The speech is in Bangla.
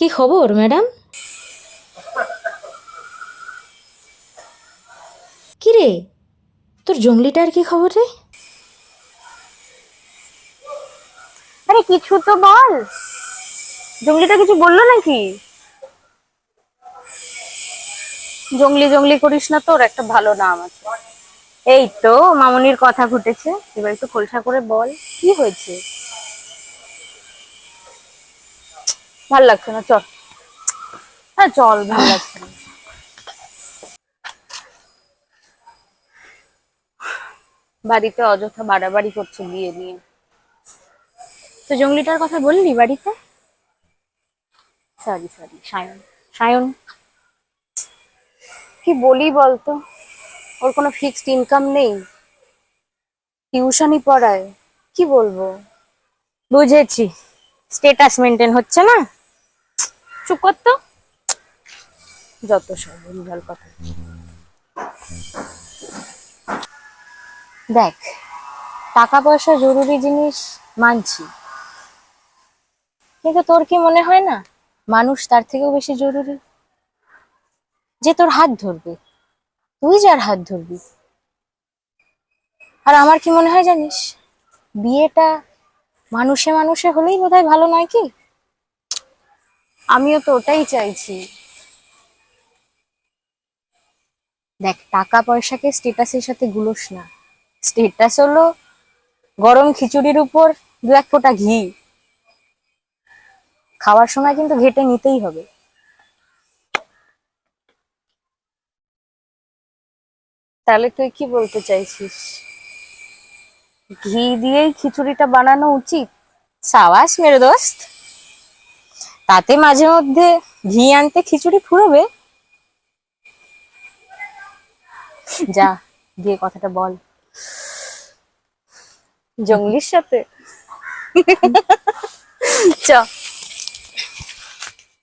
কি খবর, ম্যাডাম? কিরে, তোর জঙ্গলিটার কি খবর রে? আরে, কিছু তো বল। জঙ্গলিটা কিছু বলল নাকি? জঙ্গলি জঙ্গলি করিস না তোর, একটা ভালো নাম আছে। এই তো, মামনির কথা ফুটেছে এবার একটু খোলসা করে বল, কি হয়েছে? ভালো লাগছে না, চল। হ্যাঁ চল, ভালো লাগছে না। বাড়িতে অযথা বাড়াবাড়ি করছে বিয়ে নিয়ে। তো জঙ্গলিটার কথা বললি বাড়িতে? Sorry sorry Sayan. সায়ন, কি বলি বলতো? ওর কোনো ফিক্সড ইনকাম নেই। টিউশনই পড়ায়। কি বলব? বুঝেছি। স্টেটাস মেনটেন হচ্ছে না? চুপ কর তো। যত ভুলভাল কথা। দেখ টাকা পয়সা জরুরি জিনিস মানছি। কিন্তু তোর কি মনে হয় না, মানুষ তার থেকেও বেশি জরুরি? যে তোর হাত ধরবে, তুই যার হাত ধরবি। আর আমার কি মনে হয় জানিস, বিয়েটা মানুষে মানুষে হলেই বোধহয় ভালো, নয় কি? আমিও তো ওটাই চাইছি। দেখ টাকা পয়সাকে স্টেটাসের সাথে গুলোস না। স্টেটাস হলো গরম খিচুড়ির উপর দু এক ফোঁটা ঘি। খাওয়ার সময় কিন্তু ঘেটে নিতেই হবে। তাহলে তুই কি বলতে চাইছিস? ঘি দিয়েই খিচুড়িটা বানানো উচিত? সাবাস মেরে দোস্ত তাতে মাঝে মধ্যে ঘি আনতে খিচুড়ি ফুরবে। যা গিয়ে কথাটা বল। জঙ্গলির সাথে। চ।